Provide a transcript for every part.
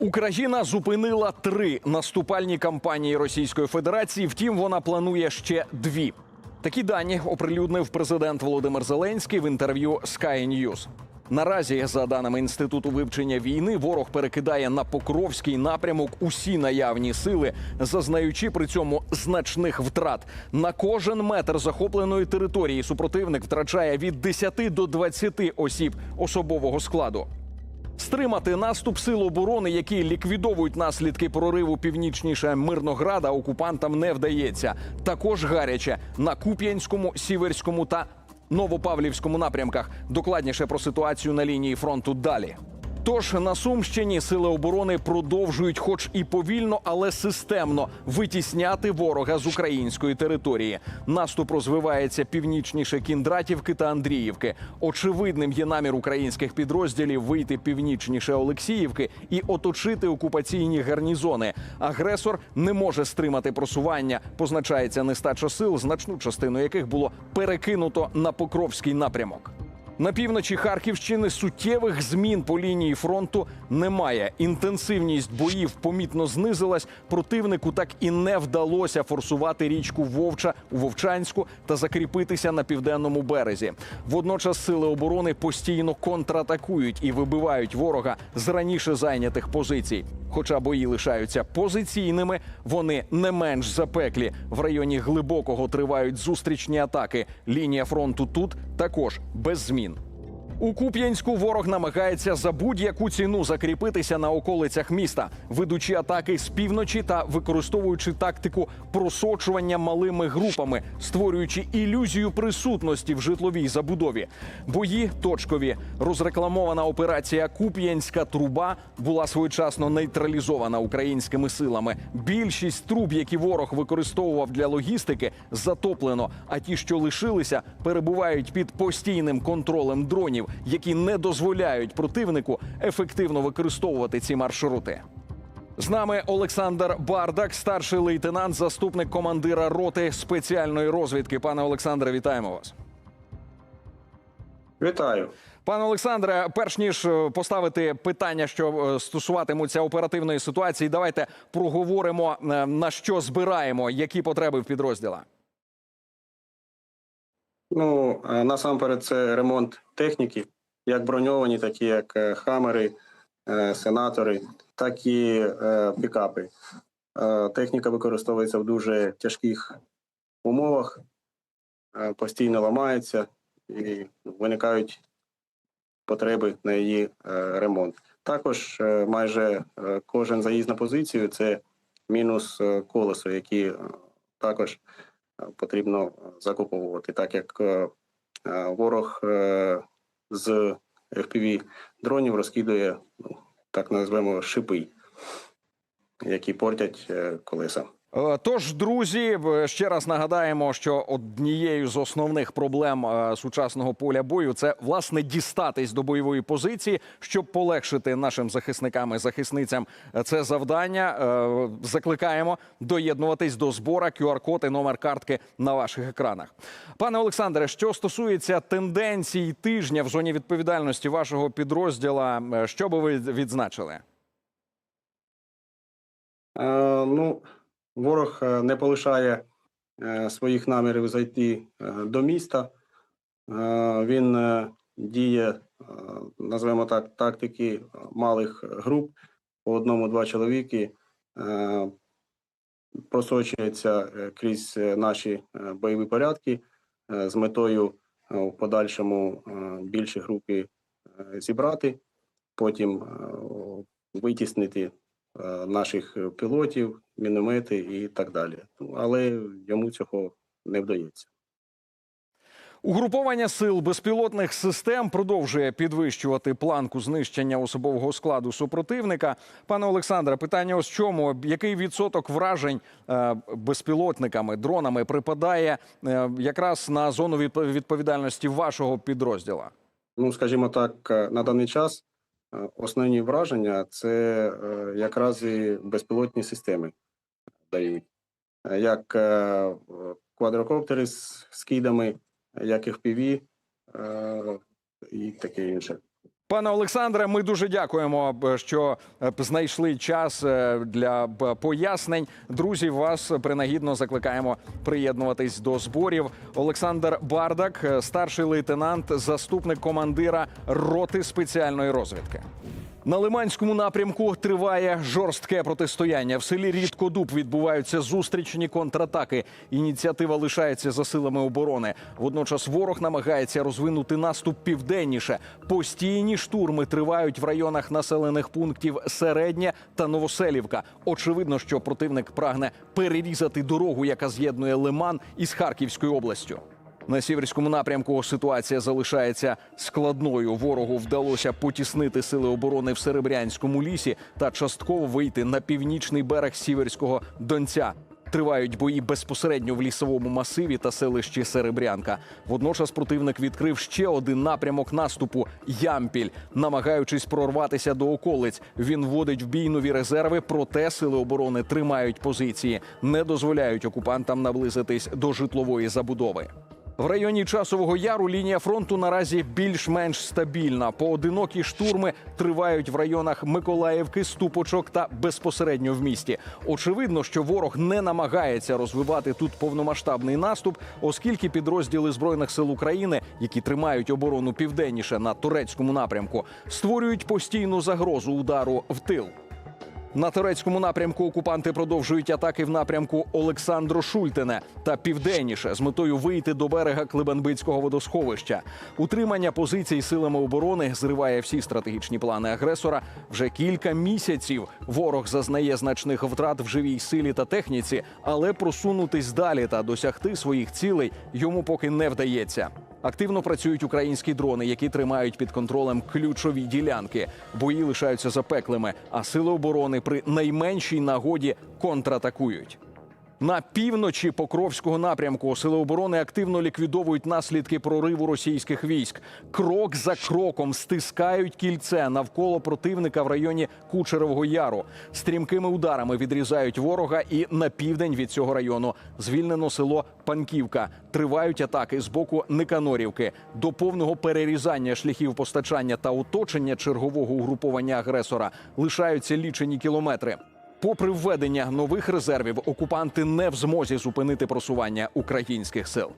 Україна зупинила три наступальні кампанії Російської Федерації. Втім, вона планує ще дві. Такі дані оприлюднив президент Володимир Зеленський в інтерв'ю Sky News. Наразі, за даними інституту вивчення війни, ворог перекидає на Покровський напрямок усі наявні сили, зазнаючи при цьому значних втрат. На кожен метр захопленої території супротивник втрачає від 10 до 20 осіб особового складу. Стримати наступ сил оборони, які ліквідовують наслідки прориву північніше Мирнограда, окупантам не вдається. Також гаряче на Куп'янському, Сіверському та Новопавлівському напрямках. Докладніше про ситуацію на лінії фронту далі. Тож на Сумщині сили оборони продовжують, хоч і повільно, але системно витісняти ворога з української території. Наступ розвивається північніше Кіндратівки та Андріївки. Очевидним є намір українських підрозділів вийти північніше Олексіївки і оточити окупаційні гарнізони. Агресор не може стримати просування. Позначається нестача сил, значну частину яких було перекинуто на Покровський напрямок. На півночі Харківщини суттєвих змін по лінії фронту немає. Інтенсивність боїв помітно знизилась. Противнику так і не вдалося форсувати річку Вовча у Вовчанську та закріпитися на південному березі. Водночас сили оборони постійно контратакують і вибивають ворога з раніше зайнятих позицій. Хоча бої лишаються позиційними, вони не менш запеклі. В районі глибокого тривають зустрічні атаки. Лінія фронту тут також без змін. У Куп'янську ворог намагається за будь-яку ціну закріпитися на околицях міста, ведучи атаки з півночі та використовуючи тактику просочування малими групами, створюючи ілюзію присутності в житловій забудові. Бої точкові. Розрекламована операція Куп'янська труба була своєчасно нейтралізована українськими силами. Більшість труб, які ворог використовував для логістики, затоплено. А ті, що лишилися, перебувають під постійним контролем дронів, які не дозволяють противнику ефективно використовувати ці маршрути. З нами Олександр Бардак, старший лейтенант, заступник командира роти спеціальної розвідки. Пане Олександре, вітаємо вас. Вітаю. Пане Олександре, перш ніж е, поставити питання, що е, стосуватимуться оперативної ситуації, давайте проговоримо е, на що збираємо, які потреби в підрозділах. Ну насамперед, це ремонт техніки, як броньовані, такі як е, хамери, е, сенатори, так і е, пікапи. Техніка використовується в дуже тяжких умовах, постійно ламається і виникають потреби на її ремонт. Також майже кожен заїзд на позицію це мінус колесо, які також потрібно закуповувати, так як е, е, ворог е, з FPV дронів розкидує, ну, так називаємо шипи, які портять е, колеса. Е, Тож, друзі, ще раз нагадаємо, що однією з основних проблем е, сучасного поля бою це власне дістатись до бойової позиції, щоб полегшити нашим захисникам і захисницям е, це завдання. Закликаємо доєднуватись до збора QR-код і номер картки на ваших екранах. Пане Олександре, що стосується тенденцій тижня в зоні відповідальності вашого підрозділа, що би ви відзначили? Е, ну, ворог е, не полишає е, своїх намірів зайти е, до міста. Він діє, назвемо так, тактики малих груп по одному-два чоловіки, просочується крізь наші бойові порядки з метою в подальшому більші групи зібрати, потім витіснити наших пілотів, міномети і так далі. Але йому цього не вдається. Угруповання сил безпілотних систем продовжує підвищувати планку знищення особового складу супротивника. Пане Олександре, питання ось чому який відсоток вражень е, безпілотниками, дронами припадає е, якраз на зону відповідальності вашого підрозділа? Ну, скажімо так, е, на даний час е, основні враження це е, якраз і безпілотні системи дають, Е, як е, квадрокоптери з скидами, як і FPV е, і таке інше. Пане Олександре, ми дуже дякуємо, що е, знайшли час е, для пояснень. Друзі, вас принагідно закликаємо приєднуватись до зборів. Олександр Бардак, е, старший лейтенант, заступник командира роти спеціальної розвідки. На Лиманському напрямку триває жорстке протистояння. В селі Рідкодуб відбуваються зустрічні контратаки. Ініціатива лишається за силами оборони. Водночас ворог намагається розвинути наступ південніше. Постійні штурми тривають в районах населених пунктів Середня та Новоселівка. Очевидно, що противник прагне перерізати дорогу, яка з'єднує Лиман із Харківською областю. На сіверському напрямку ситуація залишається складною. Ворогу вдалося потіснити сили оборони в Серебрянському лісі та частково вийти на північний берег сіверського Донця. Тривають бої безпосередньо в лісовому масиві та селищі Серебрянка. Водночас противник відкрив ще один напрямок наступу Ямпіль, намагаючись прорватися до околиць. Він вводить в бій нові резерви, проте сили оборони тримають позиції, не дозволяють окупантам наблизитись до житлової забудови. В районі часового яру лінія фронту наразі більш-менш стабільна. Поодинокі штурми тривають в районах Миколаївки, Ступочок та безпосередньо в місті. Очевидно, що ворог не намагається розвивати тут повномасштабний наступ, оскільки підрозділи збройних сил України, які тримають оборону південніше на турецькому напрямку, створюють постійну загрозу удару в тил. На турецькому напрямку окупанти продовжують атаки в напрямку Олександро Шультине та південніше з метою вийти до берега Клебанбицького водосховища. Утримання позицій силами оборони зриває всі стратегічні плани агресора. Вже кілька місяців ворог зазнає значних втрат в живій силі та техніці, але просунутись далі та досягти своїх цілей йому поки не вдається. Активно працюють українські дрони, які тримають під контролем ключові ділянки. Бої лишаються запеклими, а сили оборони при найменшій нагоді контратакують. На півночі Покровського напрямку сили оборони активно ліквідовують наслідки прориву російських військ. Крок за кроком стискають кільце навколо противника в районі Кучерового Яру. Стрімкими ударами відрізають ворога, і на південь від цього району звільнено село Панківка. Тривають атаки з боку Никанорівки. До повного перерізання шляхів постачання та оточення чергового угруповання агресора лишаються лічені кілометри. Попри введення нових резервів, окупанти не в змозі зупинити просування українських сил.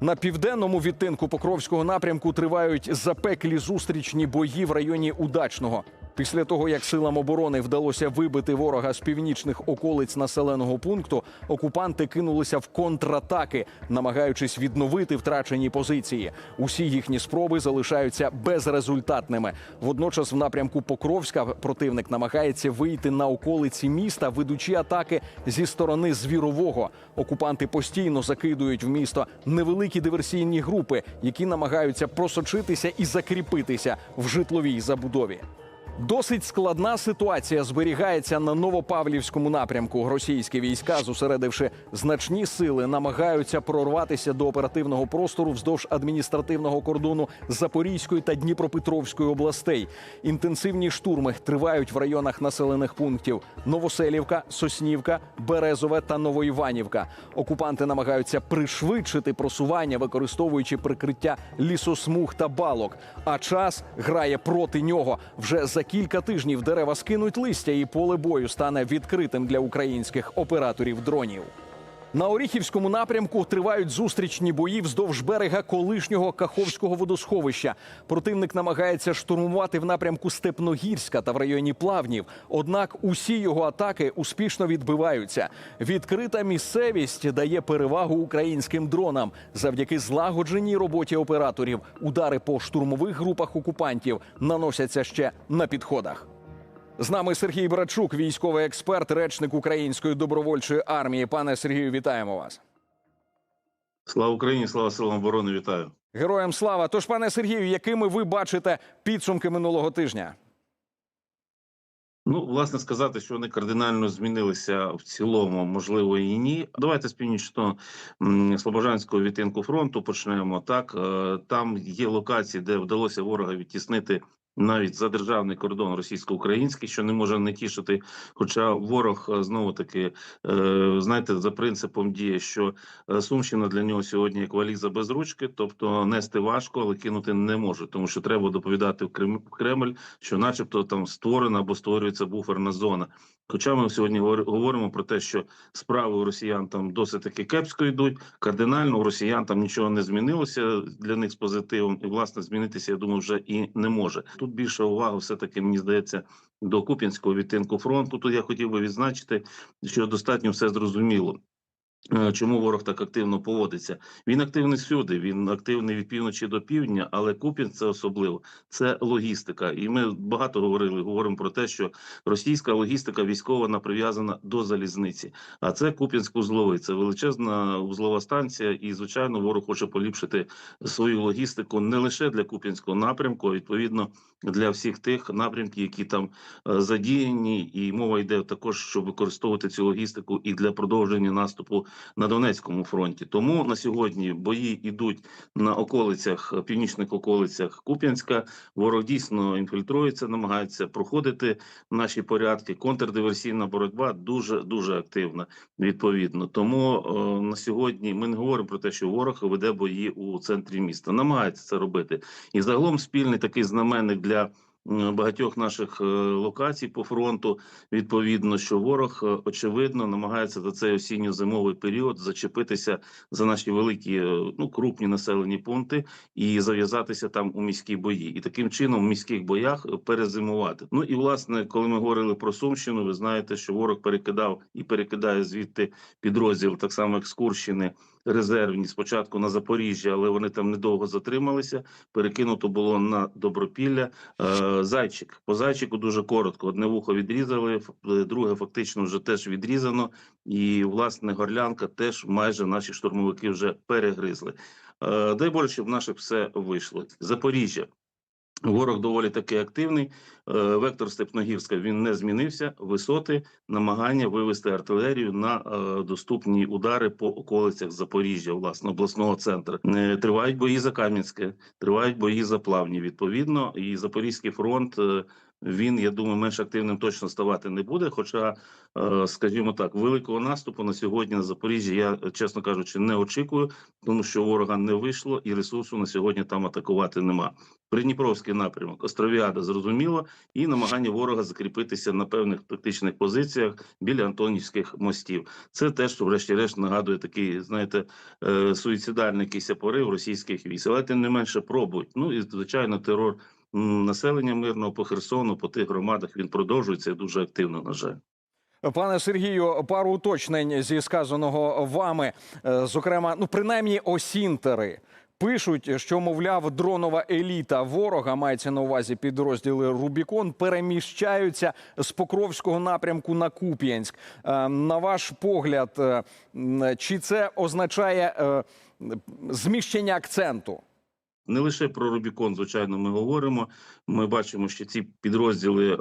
На південному відтинку Покровського напрямку тривають запеклі зустрічні бої в районі Удачного. Після того, як силам оборони вдалося вибити ворога з північних околиць населеного пункту, окупанти кинулися в контратаки, намагаючись відновити втрачені позиції. Усі їхні спроби залишаються безрезультатними. Водночас, в напрямку Покровська противник намагається вийти на околиці міста, ведучи атаки зі сторони звірового. Окупанти постійно закидують в місто невеликі диверсійні групи, які намагаються просочитися і закріпитися в житловій забудові. Досить складна ситуація зберігається на Новопавлівському напрямку. Російські війська, зосередивши значні сили, намагаються прорватися до оперативного простору вздовж адміністративного кордону Запорізької та Дніпропетровської областей. Інтенсивні штурми тривають в районах населених пунктів Новоселівка, Соснівка, Березове та Новоіванівка. Окупанти намагаються пришвидшити просування, використовуючи прикриття лісосмуг та балок. А час грає проти нього. Вже за кілька тижнів дерева скинуть листя, і поле бою стане відкритим для українських операторів дронів. На Оріхівському напрямку тривають зустрічні бої вздовж берега колишнього Каховського водосховища. Противник намагається штурмувати в напрямку Степногірська та в районі Плавнів. Однак усі його атаки успішно відбиваються. Відкрита місцевість дає перевагу українським дронам. Завдяки злагодженій роботі операторів удари по штурмових групах окупантів наносяться ще на підходах. З нами Сергій Брачук, військовий експерт, речник Української добровольчої армії. Пане Сергію, вітаємо вас. Слава Україні, слава силам оборони, вітаю. Героям слава. Тож, пане Сергію, якими ви бачите підсумки минулого тижня? Ну, власне сказати, що вони кардинально змінилися в цілому, можливо, і ні. Давайте з північно слобожанського відтинку фронту почнемо. Так Е, там є локації, де вдалося ворога відтіснити навіть за державний кордон російсько-український, що не може не тішити. Хоча ворог е, знову таки е, знаєте, за принципом діє, що е, Сумщина для нього сьогодні як валіза без ручки, тобто нести важко, але кинути не може, тому що треба доповідати в Крем- Кремль, що, начебто, там створена або створюється буферна зона. Хоча ми сьогодні говор- говоримо про те, що справи у росіян там досить таки кепсько йдуть. Кардинально у росіян там нічого не змінилося для них з позитивом, і власне змінитися, я думаю, вже і не може. Тут більше уваги, все таки мені здається, до Куп'янського відтинку фронту. Тут я хотів би відзначити, що достатньо все зрозуміло. Е, Чому ворог так активно поводиться? Він активний всюди. Він активний від півночі до півдня, але Куп'ян це особливо. Це логістика. І ми багато говорили. Говоримо про те, що російська логістика військова вона прив'язана до залізниці. А це Куп'янськ узловий. Це величезна узлова станція. І звичайно, ворог хоче поліпшити свою логістику не лише для Куп'янського напрямку, а відповідно для всіх тих напрямків, які там е, задіяні, і мова йде також, щоб використовувати цю логістику і для продовження наступу на Донецькому фронті. Тому на сьогодні бої йдуть на околицях, е, північних околицях Куп'янська. Ворог дійсно інфільтрується, намагається проходити наші порядки. Контрдиверсійна боротьба дуже дуже активна. Відповідно, тому е, на сьогодні ми не говоримо про те, що ворог веде бої у центрі міста. Намагається це робити, і загалом спільний такий знаменник для. Багатьох наших е, локацій по фронту відповідно, що ворог е, очевидно намагається за цей осінньо-зимовий період зачепитися за наші великі, е, ну крупні населені пункти і зав'язатися там у міські бої, і таким чином в міських боях перезимувати. Ну і власне, коли ми говорили про Сумщину, ви знаєте, що ворог перекидав і перекидає звідти підрозділ, так само як з Курщини, резервні спочатку на Запоріжжя, але вони там недовго затрималися. Перекинуто було на Добропілля. Е, Зайчик по зайчику дуже коротко. Одне вухо відрізали, друге фактично вже теж відрізано. І власне горлянка теж майже наші штурмовики вже перегризли. Е, Дай Боже, щоб в наших все вийшло. Запоріжжя. Ворог доволі таки активний. Е, Вектор Степногірська він не змінився. Висоти, намагання вивести артилерію на е, доступні удари по околицях Запоріжжя, власне, обласного центру. Е, Тривають бої за Кам'янське, тривають бої за Плавні. Відповідно, і Запорізький фронт. Він, я думаю, менш активним точно ставати не буде. Хоча, е, скажімо так, великого наступу на сьогодні на Запоріжжя я, чесно кажучи, не очікую, тому що ворога не вийшло і ресурсу на сьогодні там атакувати нема. Придніпровський напрямок, Островіада, зрозуміло, і намагання ворога закріпитися на певних тактичних позиціях біля Антонівських мостів. Це теж, врешті-решт, нагадує такий, знаєте, е, суїцидальний якийсь порив російських військ. Але тим не менше пробують. Ну і звичайно, терор населення мирного по Херсону, по тих громадах він продовжується дуже активно, на жаль. Пане Сергію, пару уточнень зі сказаного вами. Е, Зокрема, ну принаймні осінтери. Пишуть, що мовляв, дронова еліта ворога мається на увазі підрозділи Рубікон, переміщаються з Покровського напрямку на Куп'янськ. Е, На ваш погляд, е, чи це означає зміщення акценту? Не лише про Рубікон, звичайно, ми говоримо. Ми бачимо, що ці підрозділи, е,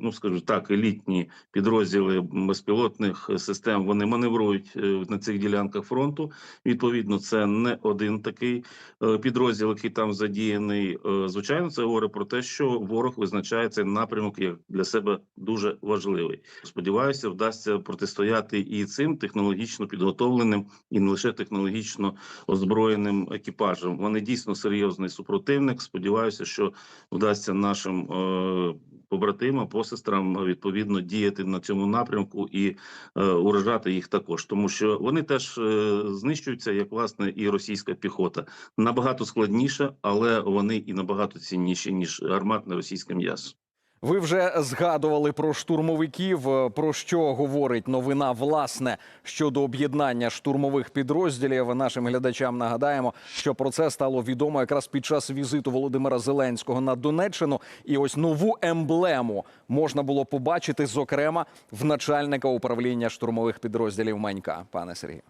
ну скажу так, елітні підрозділи безпілотних систем, вони маневрують е, на цих ділянках фронту. Відповідно, це не один такий е, підрозділ, який там задіяний. Звичайно, це говорить про те, що ворог визначає цей напрямок як для себе дуже важливий. Сподіваюся, вдасться протистояти і цим технологічно підготовленим, і не лише технологічно озброєним екіпажем. Вони дійсно серйозний супротивник. Сподіваюся, що вдасться нашим е, побратимам, посестрам відповідно діяти на цьому напрямку і е, уражати їх також, тому що вони теж е, знищуються, як власне і російська піхота. Набагато складніше, але вони і набагато цінніші ніж гарматне російське м'ясо. Ви вже згадували про штурмовиків. Е, Про що говорить новина власне щодо об'єднання штурмових підрозділів? Нашим глядачам нагадаємо, що про це стало відомо якраз під час візиту Володимира Зеленського на Донеччину. І ось нову емблему можна було побачити, зокрема, в начальника управління штурмових підрозділів Манька, пане Сергію.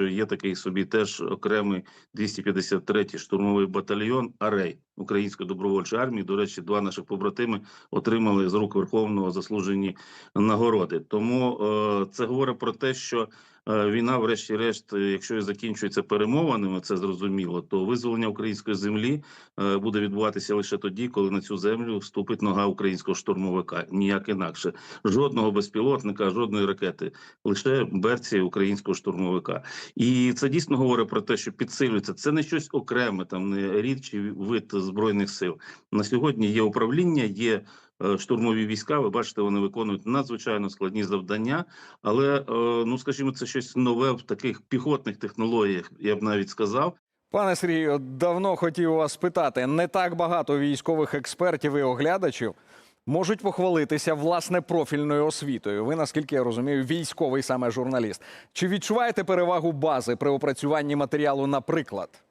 Що Є такий собі теж окремий 253-й штурмовий батальйон Арей Української добровольчої армії. До речі, два наших побратими отримали з рук Верховного заслужені нагороди. Тому е, це говорить про те, що е, війна, врешті-решт, е, якщо закінчується перемовинами, це зрозуміло, то визволення української землі е, буде відбуватися лише тоді, коли на цю землю вступить нога українського штурмовика. Ніяк інакше. Жодного безпілотника, жодної ракети, лише берці українського штурмовика. І це дійсно говорить про те, що підсилюється. Це не щось окреме, там не рід чи вид збройних сил. На сьогодні є управління, є е, штурмові війська. Ви бачите, вони виконують надзвичайно складні завдання, але е, ну скажімо, це щось нове в таких піхотних технологіях. Я б навіть сказав. Пане Сергію, давно хотів вас питати. Не так багато військових експертів і оглядачів можуть похвалитися власне профільною освітою. Ви, наскільки я розумію, військовий саме журналіст. Чи відчуваєте перевагу бази при опрацюванні матеріалу, наприклад?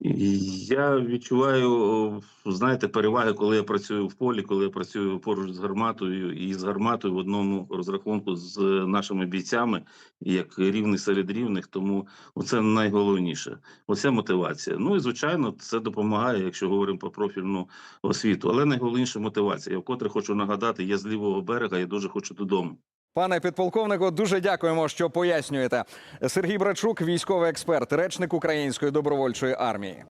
Я відчуваю, знаєте, переваги, коли я працюю в полі, коли я працюю поруч з гарматою і з гарматою в одному розрахунку з нашими бійцями, як рівний серед рівних. Тому це найголовніше. Оця мотивація. Ну і звичайно, це допомагає, якщо говоримо про профільну освіту. Але найголовніше мотивація. Я вкотре хочу нагадати, я з лівого берега, я дуже хочу додому. Пане підполковнику, дуже дякуємо, що пояснюєте. Сергій Брачук, військовий експерт, речник Української добровольчої армії.